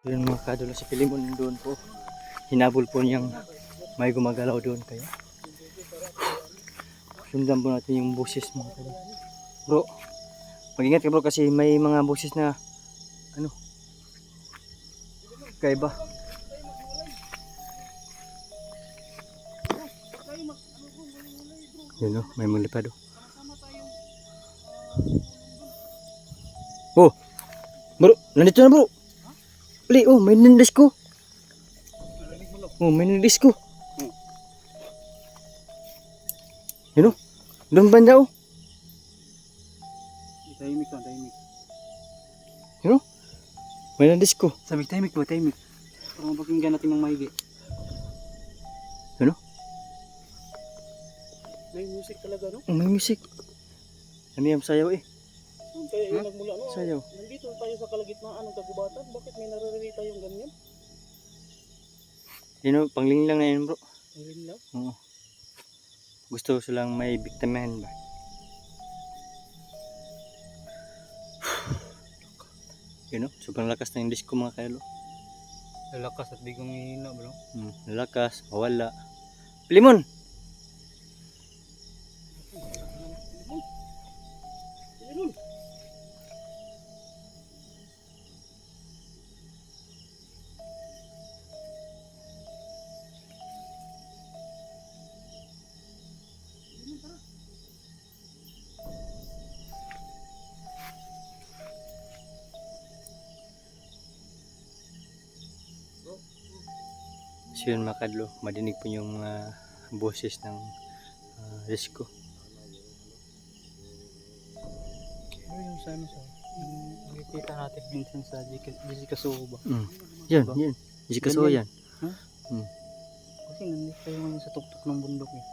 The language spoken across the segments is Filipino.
Yun mga kadolo si Pilimon doon po. Hinabol po niyang may gumagalaw doon kaya. Sundan po natin yung boses mga kadolo. Bro, mag-ingat ka bro kasi may mga boses na ano kaiba. Yun o, may mulipad o. Oh! Bro, nandito na bro! Pli, oh, may nandis ko. Oh, may nandis ko. Yun o, doon banda oh. Tahimik lang, tahimik. Yun o, may nandis ko. Sabi, tahimik ba, tahimik. Para mapakinggan natin ng maigi. Ano? May music talaga, no? Oh, may music. Ano yung sayaw eh? Kaya yung nagmula, no? Sayaw. Nandito tayo sa kalagitnaan ng kagubatan. Bakit may naririnig tayong ganyan? Yun o, pangling lang na yun bro. Meron lang. Oo. Gusto silang may biktimahan ba? Yun o, sobrang lakas na yung disco mga kailo. Lalakas at bigong hihina, bro. Hmm, lakas, mawala. Limon! So yun mga kadlo, madinig po yung mga boses ng ah, disco. Ano yung sa ano sa? Yung nakikita natin minsan sa Jessica Soho ba? Mm. Yan, Diba? yan. Kaso yan. Kasi nandito tayo ngayon sa tuktok ng bundok eh.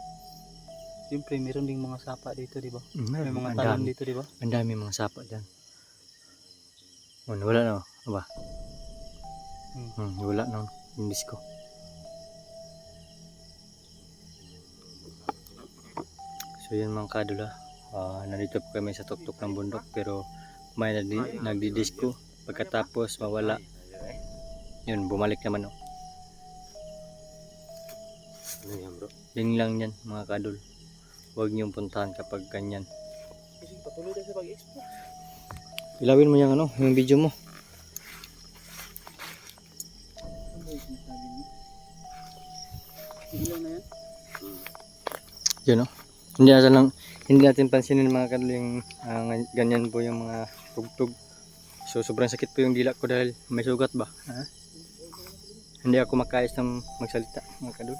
Siyempre, meron ding mga sapa dito, di ba? Mm, May mga talon dito, di ba? Ang dami mga sapa dyan. Oh, wala na. oh. Aba. Hmm. Hmm, wala na yung disco. So yun mga kadula. Ah, nandito po kami sa tuktok ng bundok pero may nagdi- nagdi-disco. Pagkatapos mawala. Yun, bumalik naman oh. Ano yan, bro? Yun lang yan mga kadul. Huwag niyong puntahan kapag ganyan. Ilawin mo yung ano, yung video mo. Yun oh. Hindi natin lang, hindi natin pansinin mga kadul yung ah, nga- ganyan po yung mga tugtog. So sobrang sakit po yung dila ko dahil may sugat ba? Ha? Hindi ako makayos ng magsalita mga kadul.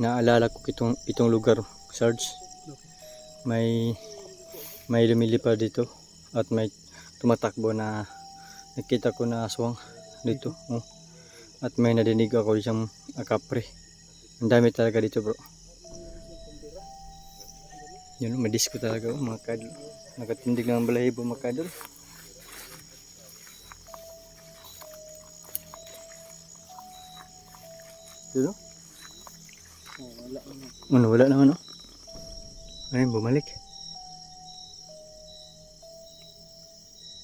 Naalala ko itong, itong lugar, Sarge. May may lumilipad dito at may tumatakbo na nakita ko na aswang dito. Oh. At may nadinig ako isang akapre. Ang dami talaga dito bro. Yun, may disco talaga oh, mga kadol. Nakatindig ng balahibo mga kadol. Yun oh. Wala naman. Ano, wala naman oh. Ayun, bumalik.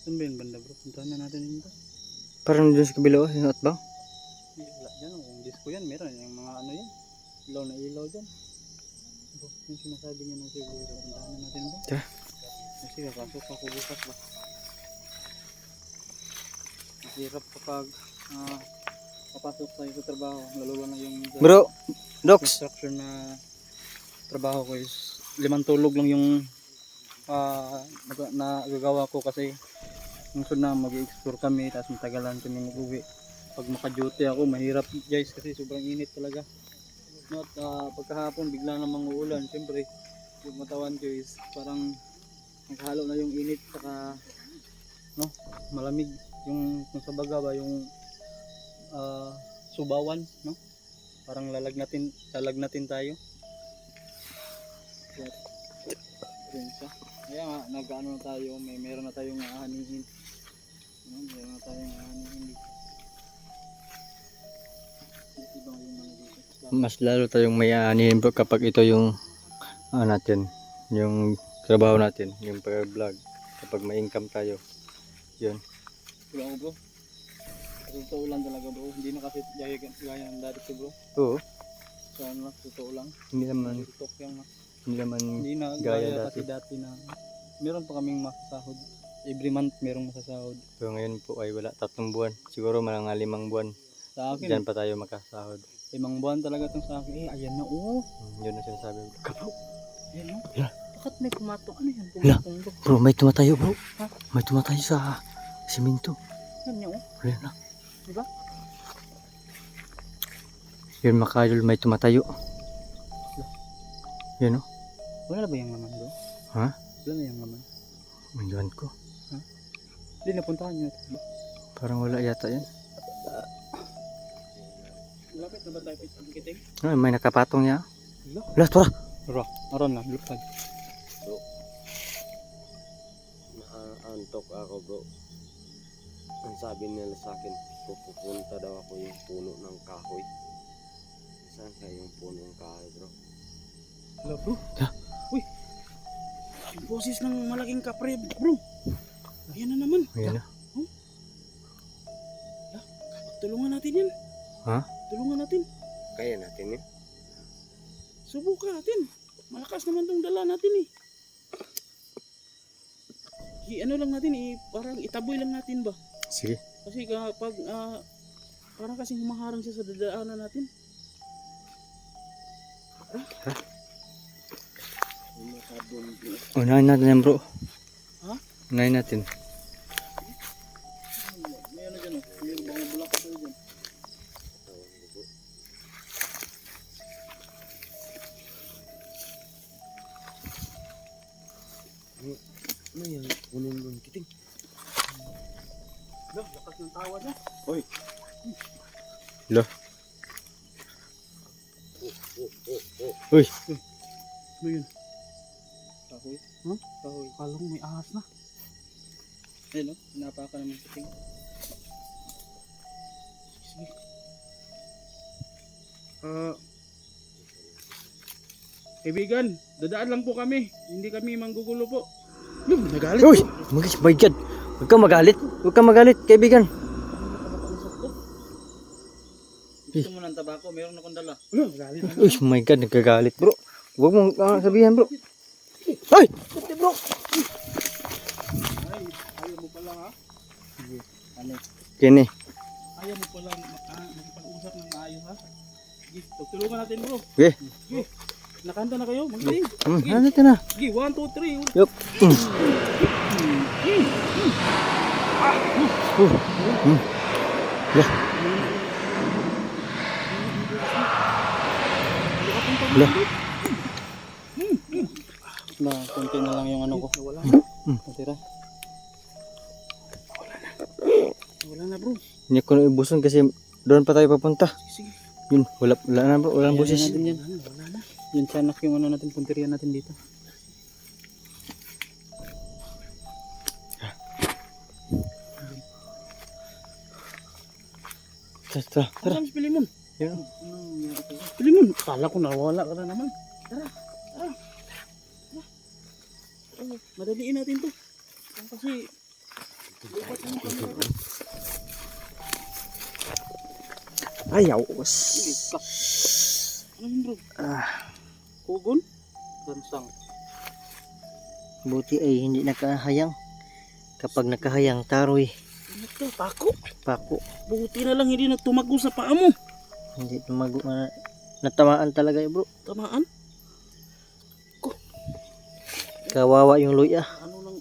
Saan ba yung banda bro? Puntahan na natin yun ba? Parang doon sa kabila oh, yung atbang. Hindi, Wala dyan. Oh. Yung disco yan, meron. Yung mga ano yan. Ilaw na ilaw dyan. Bro, yung sinasabi niya na siguro. Puntahan na natin ba? Tara. Kasi kakasok ako bukas ba? Mahirap kapag ah, papasok tayo sa trabaho. Lalo na yung Bro, Docs. construction na trabaho ko is limang tulog lang yung nag- nagagawa ko kasi sunod na mag-explore kami tapos matagalan kami mag-uwi. Pag maka-duty ako mahirap guys kasi sobrang init talaga. No, at ah, pagkahapon bigla namang uulan. Siyempre yung matawan ko is parang naghalo na yung init saka no malamig. Yung kung sa baga ba yung ah, subawan no parang lalagnatin lalagnatin tayo Kaya, yun siya. Kaya nga, nag-ano na tayo, may meron na tayong aanihin. Ano, meron na tayong ano dito? Mas lalo tayong may aanihin bro kapag ito yung ano natin, yung trabaho natin, yung pag-vlog. Kapag may income tayo. Yun. Wala ko bro. Totoo lang talaga bro. Hindi na kasi gaya, gaya ng dati ko bro. Oo. So ano lang, totoo lang. Hindi naman, TikTok yan na. hindi naman Hindi na Gaya gaya, dati. kasi dati na meron pa kaming masasahod. Every month merong masasahod. So ngayon po ay wala tatlong buwan. Siguro mga limang buwan. Sa akin, Diyan pa tayo makasahod. limang buwan talaga itong sa akin. Eh, ayan na oh. Hmm, Yun ang sinasabi ko. Ayan oh. Yeah. Bakit may pumatong? Ano yan? Yeah. Pumatong bro. bro, may tumatayo bro. Ha? May tumatayo sa simento. Yan niya oh. Wala na. Diba? Yun makayol, may tumatayo. Yun oh. Wala ba yung laman bro? Ha? Wala na yung laman. May iwan ko. Hindi, napuntahan niyo. Parang wala yata yan. Lapit na ba tayo ang kiting? Ah, may nakapatong niya. Wala. Wala, tara. Bro, aron na, lupad. Nakaantok ako bro. Ang sabi nila sa akin, pupunta daw ako yung puno ng kahoy. Saan kaya yung puno ng kahoy bro? Wala bro. Uy. Yung boses ng malaking kapre bro. Ayan na naman. Ayan na. Tulungan natin yan. Ha? Tulungan natin. Kaya natin yun. Subukan natin. Malakas naman tong dala natin eh. I ano lang natin eh, parang itaboy lang natin ba? Sige. Kasi kapag ah, parang kasing humaharang siya sa dadaanan natin. Unahin natin yan bro. Ha? Unahin natin. May ano dyan oh, may mga bulak ko dyan. Ano yan? Lakas ng tawa niya. Lo. Uy. Ano yun? Kahoy? Ha? Kahoy. Kala may ahas na. Ayun oh, napakan naman sa ting. Sige. Ah, kaibigan, dadaan lang po kami. Hindi kami manggugulo po. Yung nagalit. Uy! Mag my God. Huwag kang magalit. Huwag kang magalit, kaibigan. Nakakausap ko. Gusto mo ng tabako? Meron akong dala. Uy, my God, nagkagalit bro. Huwag mong ah, sabihan bro. Ay! Puti bro! Ay, ayaw mo pala ha? Sige. Ano? Eh. Ayaw mo pala ah, makipag-usap ng maayos ha? Sige, tutulungan natin bro. Okay. Sige. Nakanta na kayo? Magaling. Hmm, ano natin na? Sige, 1, 2, 3. Yup. Mm. Uh. Mm. Yeah. Wala. Na, konti na lang yung ano ko. Wala na. Hmm. Natira. Wala na bro. Hindi ko na ibuson kasi doon pa tayo papunta. Sige. Yun, wala, wala na bro, walang Ayan busis. natin yan. Wala na. Yung tiyanak yung ano natin, punteriya natin dito. Tara, tara, tara. Tara, Pilimon. Yun. Pilimon. Kala ko nawala ka na naman. Tara, tara. Oh, madaliin natin to. Kasi, kamera. Ayaw. Ano yun bro? Ah, Kugon? Gansang. buti ay hindi nakahayang. Kapag nakahayang, taroy, Ano to? Pako? pako. Buti na lang hindi nagtumago sa paa mo. Hindi tumago na natamaan talaga eh, bro. Tamaan? Kawawa yung luya. Ano lang?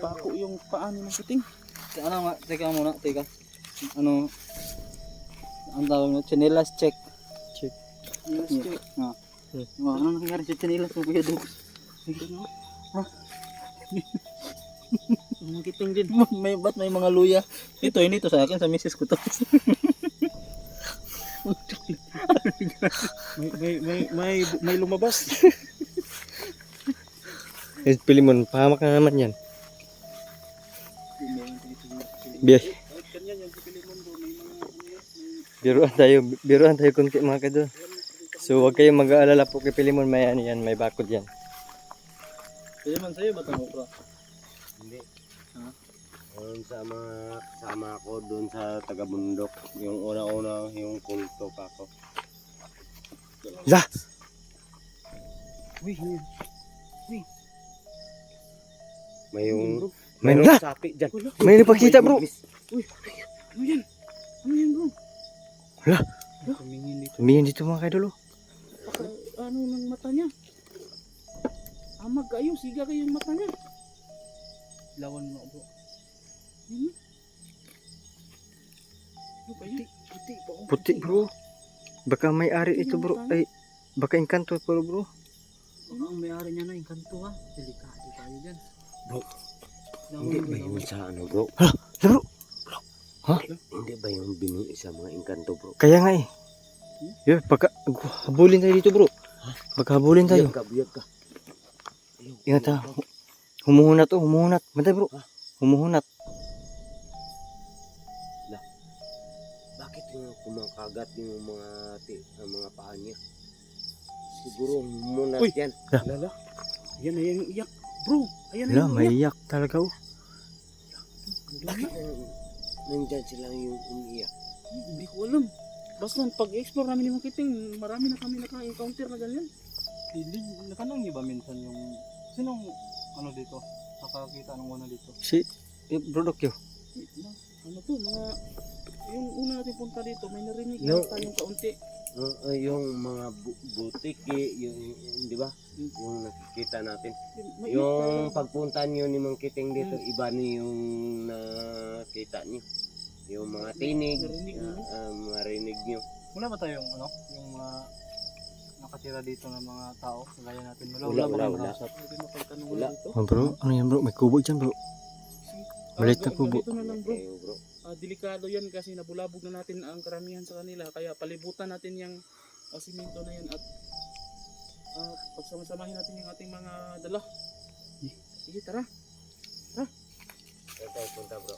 Pako yung paa ni Masiting. Ano nga? Teka muna, teka. Ano? Ang tawag na? Chinelas check. Check. Chinelas check. Ah. Hmm. Oh, ano nangyari sa chinelas mo, Kuya Dukes? Ito na. Ha? Ang kiting din. May, ba't may mga luya? Ito, hindi to sa akin. Sa misis ko to. may, may, may, may, may lumabas. Eh, Pilimon, pahamak na naman yan. Meron dito. Bi Kahit ganyan yung Pilimon bro, may mga yan, may biruan tayo, biruan tayo kunti mga kadol. So huwag kayong mag-aalala po kay Pilimon, may ano yan, may bakod yan. Pilimon sa'yo ba ito bro? Hindi. Ha? Doon sa mga kasama ko doon sa taga-bundok. Yung una-una yung kulto pa ko. La! Uy, ano yan? May yung... May la! sapi dyan. May napakita bro! Ano yan? Ano yan bro? Hala. Tumingin dito. Tumingin dito mga. Baka, ano ng mata niya? Amag kayo, siga kayo yung mata niya. Lawan mo bro. Ano? Ano kayo? Puti, puti pa. Puti bro. Baka may ari ito bro. Ay, baka engkanto pero bro. Baka ang may-ari niya na yung kanto ha. Delikado tayo dyan. Bro, Hindi ba yun sa ano bro? Hala, bro. Ha? Hindi ba yung bini sa mga engkanto bro? Kaya nga eh. Yo, baka habulin tayo dito bro. Baka habulin tayo. Buyag ka, buyag ka. Ingat ha. bro. Humuhunat oh, humuhunat. Bantay bro. Humuhunat. Kumakagat yung mga ti, ang mga paa niya? Siguro munat Uy! yan. La. Lala. Ayan, ayan yung iyak. Bro, ayan Hala, yung may iyak. iyak talaga oh. Nandyan sila yung umiiyak? Hindi ko alam. Basta pag-explore namin yung kiting, marami na kami naka-encounter na ganyan. Hindi, natanong niyo ba minsan yung, sinong, ano dito, nakakita ng una dito? Si eh, Bro Dokyo. Na- Ano to, mga, yung una natin punta dito, may narinig No. tayong kaunti. Uh, uh, yung mga bu- butiki, yung, yung- di ba? Yung nakikita natin. May Yung pagpunta niyo ni Mang Kiting dito, Hmm. iba ni yung nakita niyo. Yung mga tinig, Narinig niyo? uh, uh, marinig niyo. Wala ba tayong, ano, yung mga nakatira dito ng mga tao, kagaya natin, wala, Wala, ba wala, kayong wala. kausap? Pwede mapagtanong Wala. dito. Oh, bro, ano yan bro? May kubo dyan bro. Maliit na kubo. ganito na lang bro. Ah, delikado yan kasi nabulabog na natin ang karamihan sa kanila. Kaya palibutan natin yung uh, simento na yan at uh, pagsama-samahin natin yung ating mga dala. Sige, tara. Saan tayo punta, bro?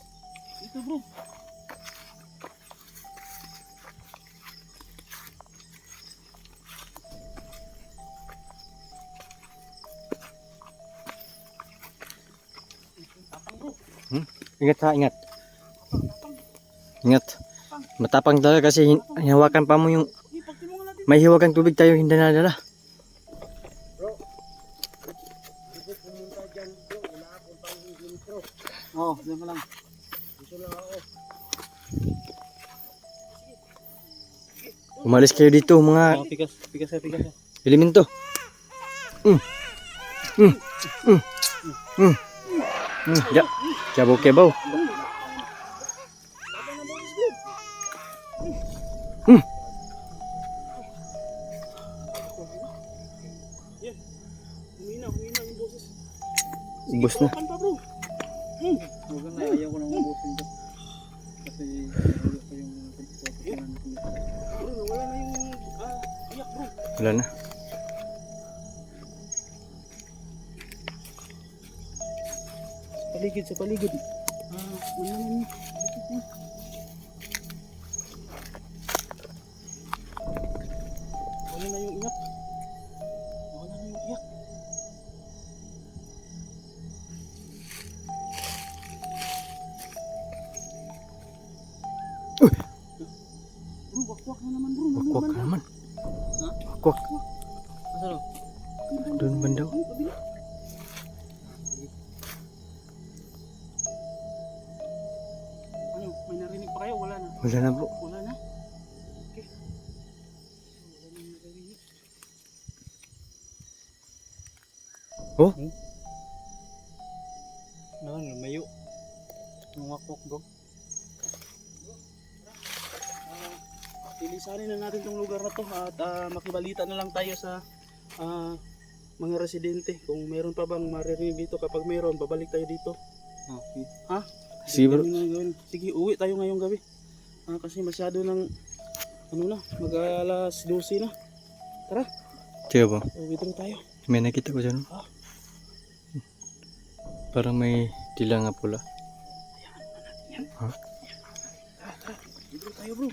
Dito bro. Ingat ha, ingat. Ingat. Matapang talaga kasi hin- hinawakan pa mo yung may hiwagang tubig tayo hindi nadala. Oo, oh, diyan ka lang. Dito lang ako. Umalis kayo dito mga Oh, pikas, pikas pikas elemento. Mm. Mm. Mm. Mm. Mm. Mm. Yan. Yung boses. Ubus na. Hmm. Ayaw ko nang ubusin to. Kasi, nawala na yung ah, iyak bro. Wala na. Paligid sa paligid. Ah, wala na yun. Wala na yung iyak. Wala na yung iyak. Bro, wakwak na naman bro. Wakwak naman. Ha? Wakwak. Asa no? Doon banda. Ano, kabila? Wala na. Bro. Wala na? Okay. Oh? Ano, lumayo. Yung wakwak bro. Ah, Ilisanin na natin tong lugar na to at ah, makibalita na lang tayo sa ah, mga residente kung meron pa bang maririnig dito kapag meron babalik tayo dito Okay. Sige bro. Sige uwi tayo ngayong gabi Ah, kasi masyado ng ano na mag alas 12 na Sige bro. uwi tayo May nakita ko dyan. Parang may tila nga pula. Yan. Ha? Tara, tara. Libre tayo bro.